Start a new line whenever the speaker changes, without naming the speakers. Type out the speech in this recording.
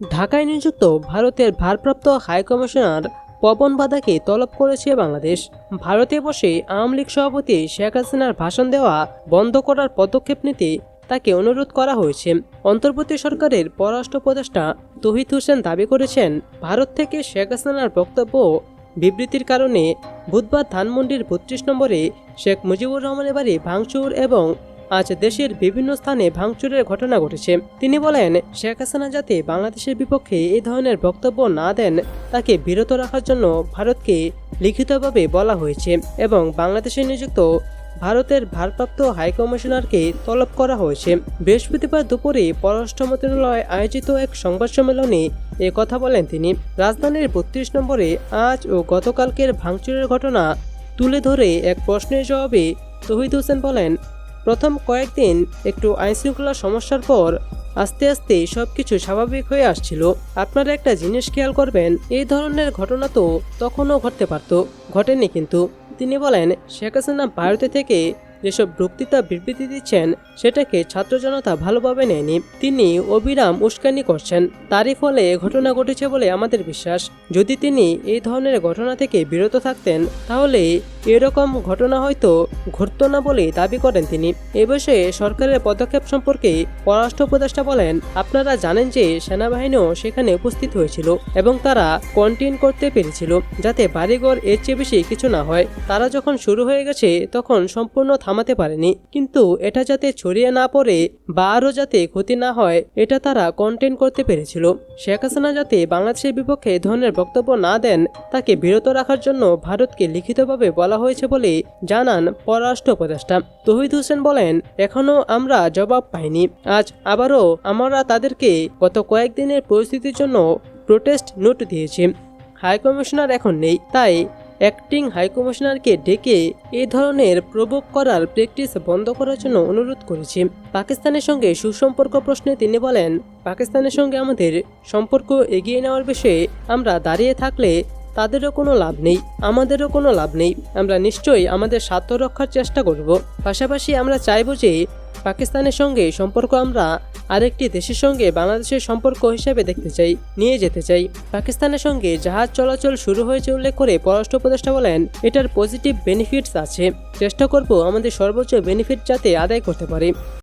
ঢাকায় নিযুক্ত ভারতের ভারপ্রাপ্ত হাইকমিশনার পবন বাদাকে তলব করেছে বাংলাদেশ। ভারতে বসে আওয়ামী লীগ সভাপতি শেখ হাসিনার ভাষণ দেওয়া বন্ধ করার পদক্ষেপ নিতে তাকে অনুরোধ করা হয়েছে। অন্তর্বর্তী সরকারের পররাষ্ট্র উপদেষ্টা তহিদ হোসেন দাবি করেছেন, ভারত থেকে শেখ হাসিনার বক্তব্য বিবৃতির কারণে বুধবার ধানমন্ডির বত্রিশ নম্বরে শেখ মুজিবুর রহমানের বাড়ি ভাঙচুর এবং আজ দেশের বিভিন্ন স্থানে ভাঙচুরের ঘটনা ঘটেছে। তিনি বলেন, শেখ হাসিনা যাতে বাংলাদেশের বিপক্ষে এই ধরনের বক্তব্য না দেন, তাকে বিরত রাখার জন্য ভারতকে লিখিতভাবে বলা হয়েছে এবং বাংলাদেশে নিযুক্ত ভারতের ভারপ্রাপ্ত হাইকমিশনারকে তলব করা হয়েছে। বৃহস্পতিবার দুপুরে পররাষ্ট্র মন্ত্রণালয় আয়োজিত এক সংবাদ সম্মেলনে এ কথা বলেন তিনি। রাজধানীর বত্রিশ নম্বরে আজ ও গতকালকের ভাঙচুরের ঘটনা তুলে ধরে এক প্রশ্নের জবাবে তহিদ হোসেন বলেন প্রথম কয়েকদিন একটু আইনশৃঙ্খলা সমস্যার পর আস্তে আস্তে সব কিছু স্বাভাবিক হয়ে আসছিল। আপনারা একটা জিনিস খেয়াল করবেন, এই ধরনের ঘটনা তো তখনও ঘটতে পারত, ঘটেনি কিন্তু। তিনি বলেন, শেখ হাসিনা ভারতে থেকে যেসব বক্তৃতা বিবৃতি দিচ্ছেন, সেটাকে ছাত্র জনতা ভালোভাবে নেয়নি। তিনি অবিরাম উস্কানি করছেন। তারই ফলে ঘটনা ঘটেছে বলে আমাদের বিশ্বাস। যদি তিনি এই ধরনের ঘটনা থেকে বিরত থাকতেন, তাহলে এরকম ঘটনা হয়তো ঘটতো না বলে দাবি করেন তিনি। এ বিষয়ে সরকারের পদক্ষেপ সম্পর্কে পররাষ্ট্র উপদেষ্টা বলেন, আপনারা জানেন যে সেনাবাহিনীও সেখানে উপস্থিত হয়েছিল এবং তারা কন্টেন করতে পেরেছিল যাতে বাড়িঘর এর চেয়ে বেশি কিছু না হয়। তারা যখন শুরু হয়ে গেছে তখন সম্পূর্ণ থামাতে পারেনি, কিন্তু এটা যাতে ছড়িয়ে না পড়ে বা আরও যাতে ক্ষতি না হয়, এটা তারা কন্টেন করতে পেরেছিল। শেখ হাসিনা যাতে বাংলাদেশের বিপক্ষে ধরনের বক্তব্য না দেন, তাকে বিরত রাখার জন্য ভারতকে লিখিতভাবে বলা হয়েছে বলে জানান পররাষ্ট্র উপদেষ্টা। তহিদ হোসেন বলেন, এখনও আমরা জবাব পাইনি। আজ আবারও আমরা তাদেরকে গত কয়েকদিনের পরিস্থিতির জন্য প্রোটেস্ট নোট দিয়েছি। হাইকমিশনার এখন নেই, তাই অ্যাক্টিং হাইকমিশনারকে ডেকে এ ধরনের প্রভোগ করার প্র্যাকটিস বন্ধ করার জন্য অনুরোধ করেছি। পাকিস্তানের সঙ্গে সুসম্পর্ক প্রশ্নে তিনি বলেন, পাকিস্তানের সঙ্গে আমাদের সম্পর্ক এগিয়ে নেওয়ার বিষয়ে আমরা দাঁড়িয়ে থাকলে তাদেরও কোনো লাভ নেই, আমাদেরও কোনো লাভ নেই। আমরা নিশ্চয়ই আমাদের স্বার্থ রক্ষার চেষ্টা করব। পাশাপাশি আমরা চাইব যে পাকিস্তানের সঙ্গে সম্পর্ক আমরা আরেকটি দেশের সঙ্গে বাংলাদেশের সম্পর্ক হিসেবে দেখতে চাই, নিয়ে যেতে চাই। পাকিস্তানের সঙ্গে জাহাজ চলাচল শুরু হয়েছে উল্লেখ করে পররাষ্ট্র উপদেষ্টা বলেন, এটার পজিটিভ বেনিফিটস আছে। চেষ্টা করব আমাদের সর্বোচ্চ বেনিফিট যাতে আদায় করতে পারি।